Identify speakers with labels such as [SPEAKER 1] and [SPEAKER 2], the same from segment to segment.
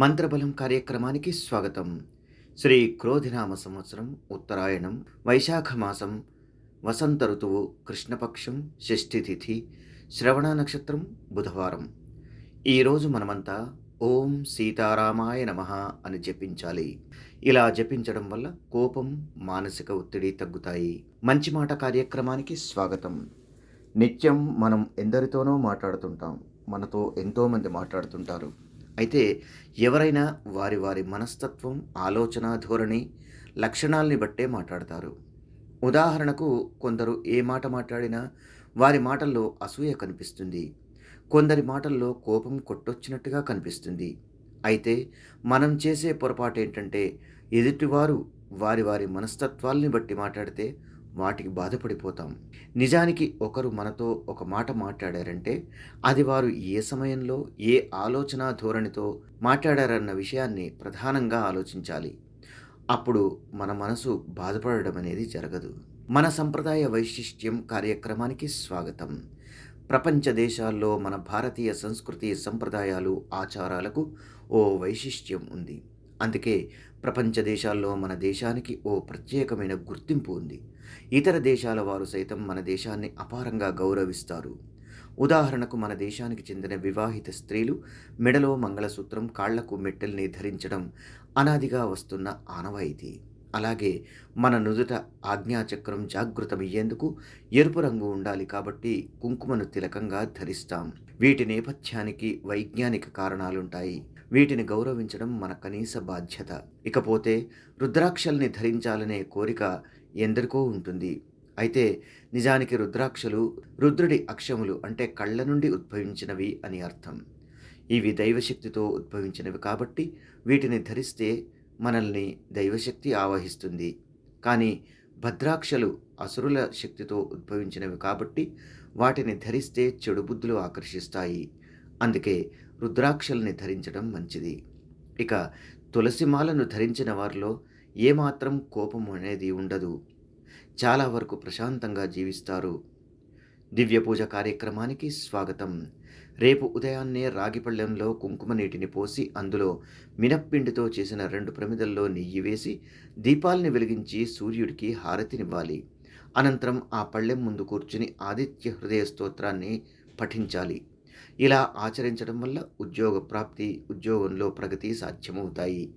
[SPEAKER 1] మంత్రబలం కార్యక్రమానికి స్వాగతం. శ్రీ క్రోధినామ సంవత్సరం ఉత్తరాయణం వైశాఖ మాసం వసంత ఋతువు కృష్ణపక్షం షష్ఠి తిథి శ్రవణ నక్షత్రం బుధవారం. ఈరోజు మనమంతా ఓం సీతారామాయ నమ అని జపించాలి. ఇలా జపించడం వల్ల కోపం మానసిక ఒత్తిడి తగ్గుతాయి. మంచి మాట కార్యక్రమానికి స్వాగతం. నిత్యం మనం ఎందరితోనో మాట్లాడుతుంటాం. మనతో ఎంతోమంది మాట్లాడుతుంటారు. అయితే ఎవరైనా వారి వారి మనస్తత్వం ఆలోచన ధోరణి లక్షణాల్ని బట్టే మాట్లాడతారు. ఉదాహరణకు కొందరు ఏ మాట మాట్లాడినా వారి మాటల్లో అసూయ కనిపిస్తుంది. కొందరి మాటల్లో కోపం కొట్టొచ్చినట్టుగా కనిపిస్తుంది. అయితే మనం చేసే పొరపాటు ఏంటంటే ఎదుటివారు వారి వారి మనస్తత్వాల్ని బట్టి మాట్లాడితే వాటికి బాధపడిపోతాం. నిజానికి ఒకరు మనతో ఒక మాట మాట్లాడారంటే అది వారు ఏ సమయంలో ఏ ఆలోచన ధోరణితో మాట్లాడారన్న విషయాన్ని ప్రధానంగా ఆలోచించాలి. అప్పుడు మన మనసు బాధపడడం అనేది జరగదు. మన సంప్రదాయ వైశిష్ట్యం కార్యక్రమానికి స్వాగతం. ప్రపంచ దేశాల్లో మన భారతీయ సంస్కృతి సంప్రదాయాలు ఆచారాలకు ఓ వైశిష్ట్యం ఉంది. అందుకే ప్రపంచ దేశాల్లో మన దేశానికి ఓ ప్రత్యేకమైన గుర్తింపు ఉంది. ఇతర దేశాల వారు సైతం మన దేశాన్ని అపారంగా గౌరవిస్తారు. ఉదాహరణకు మన దేశానికి చెందిన వివాహిత స్త్రీలు మెడలో మంగళసూత్రం కాళ్ళకు మెట్టెల్ని ధరించడం అనాదిగా వస్తున్న ఆనవాయితీ. అలాగే మన నుదుట ఆజ్ఞాచక్రం జాగృతమయ్యేందుకు ఎరుపు రంగు ఉండాలి కాబట్టి కుంకుమను తిలకంగా ధరిస్తాం. వీటి నేపథ్యానికి వైజ్ఞానిక కారణాలుంటాయి. వీటిని గౌరవించడం మన కనీస బాధ్యత. ఇకపోతే రుద్రాక్షల్ని ధరించాలనే కోరిక ఎందరికో ఉంటుంది. అయితే నిజానికి రుద్రాక్షలు రుద్రుడి అక్షములు అంటే కళ్ళ నుండి ఉద్భవించినవి అని అర్థం. ఇవి దైవశక్తితో ఉద్భవించినవి కాబట్టి వీటిని ధరిస్తే మనల్ని దైవశక్తి ఆవహిస్తుంది. కానీ భద్రాక్షలు అసురుల శక్తితో ఉద్భవించినవి కాబట్టి వాటిని ధరిస్తే చెడు బుద్ధులు ఆకర్షిస్తాయి. అందుకే రుద్రాక్షల్ని ధరించడం మంచిది. ఇక తులసిమాలను ధరించిన వారిలో ఏమాత్రం కోపం అనేది ఉండదు. చాలా వరకు ప్రశాంతంగా జీవిస్తారు. దివ్య పూజ కార్యక్రమానికి స్వాగతం. రేపు ఉదయాన్నే రాగిపళ్ళెంలో కుంకుమ నీటిని పోసి అందులో మినప్పిండితో చేసిన రెండు ప్రమిదల్లో నెయ్యి వేసి దీపాల్ని వెలిగించి సూర్యుడికి హారతినివ్వాలి. అనంతరం ఆ పళ్ళెం ముందు కూర్చుని ఆదిత్య హృదయ స్తోత్రాన్ని పఠించాలి. ఇలా ఆచరించడం వల్ల ఉద్యోగ ప్రాప్తి ఉద్యోగంలో ప్రగతి సాధ్యమవుతాయి.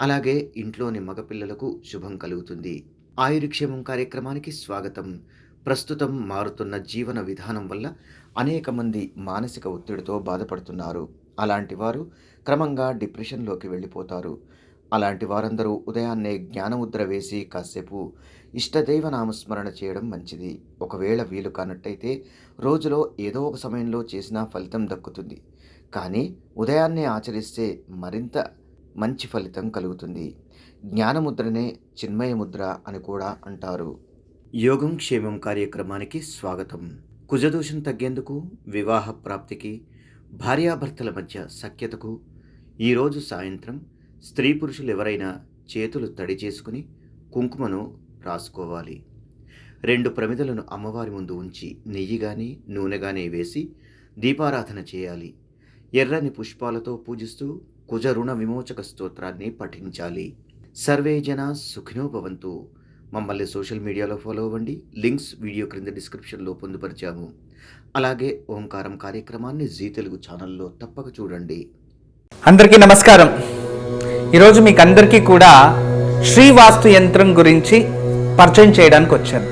[SPEAKER 1] అలాగే ఇంట్లోని మగపిల్లలకు శుభం కలుగుతుంది. ఆయుర్క్షేమం కార్యక్రమానికి స్వాగతం. ప్రస్తుతం మారుతున్న జీవన విధానం వల్ల అనేక మంది మానసిక ఒత్తిడితో బాధపడుతున్నారు. అలాంటి వారు క్రమంగా డిప్రెషన్లోకి వెళ్ళిపోతారు. అలాంటి వారందరూ ఉదయాన్నే జ్ఞానముద్ర వేసి కాసేపు ఇష్టదైవ నామస్మరణ చేయడం మంచిది. ఒకవేళ వీలు కానట్టయితే రోజులో ఏదో ఒక సమయంలో చేసినా ఫలితం దక్కుతుంది. కానీ ఉదయాన్నే ఆచరిస్తే మరింత మంచి ఫలితం కలుగుతుంది. జ్ఞానముద్రనే చిన్మయముద్ర అని కూడా అంటారు. యోగం క్షేమం కార్యక్రమానికి స్వాగతం. కుజదోషం తగ్గేందుకు వివాహ ప్రాప్తికి భార్యాభర్తల మధ్య సఖ్యతకు ఈరోజు సాయంత్రం స్త్రీ పురుషులు ఎవరైనా చేతులు తడి చేసుకుని కుంకుమను రాసుకోవాలి. రెండు ప్రమిదలను అమ్మవారి ముందు ఉంచి నెయ్యి కానీ నూనె కానీ వేసి దీపారాధన చేయాలి. ఎర్రని పుష్పాలతో పూజిస్తూ కుజ రుణ విమోచక స్తోత్రాన్ని పఠించాలి. సర్వే జన సుఖినో భవంతు. మమ్మల్ని సోషల్ మీడియాలో ఫాలో అవ్వండి. లింక్స్ వీడియో క్రింద డిస్క్రిప్షన్లో పొందుపరిచాము. అలాగే ఓంకారం కార్యక్రమాన్ని జీ తెలుగు ఛానల్లో తప్పక చూడండి.
[SPEAKER 2] అందరికీ నమస్కారం. ఈరోజు మీకు అందరికీ కూడా శ్రీవాస్తు యంత్రం గురించి పరిచయం చేయడానికి వచ్చాను.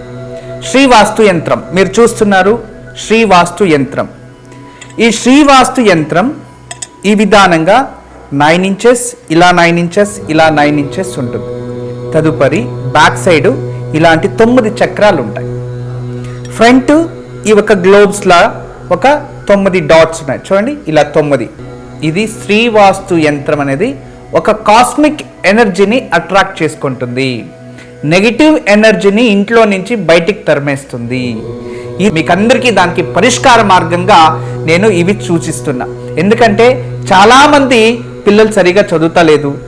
[SPEAKER 2] శ్రీవాస్తు యంత్రం. మీరు చూస్తున్నారు శ్రీవాస్తు యంత్రం. ఈ శ్రీవాస్తు యంత్రం ఈ విధానంగా నైన్ ఇంచెస్ ఇలా నైన్ ఇంచెస్ ఇలా నైన్ ఇంచెస్ ఉంటుంది. తదుపరి బ్యాక్ సైడ్ ఇలాంటి తొమ్మిది చక్రాలు ఉంటాయి ఫ్రంట్ ఈ ఒక గ్లోబ్స్లా ఒక తొమ్మిది డాట్స్ ఉన్నాయి. చూడండి ఇలా తొమ్మిది. ఇది శ్రీవాస్తు యంత్రం అనేది ఒక కాస్మిక్ ఎనర్జీని అట్రాక్ట్ చేసుకుంటుంది. నెగిటివ్ ఎనర్జీని ఇంట్లో నుంచి బయటికి తరిమేస్తుంది. ఈ మీకందరికీ దానికి పరిష్కార మార్గంగా నేను ఇవి సూచిస్తున్నా. ఎందుకంటే చాలామంది పిల్లలు సరిగా చదువుతలేదు.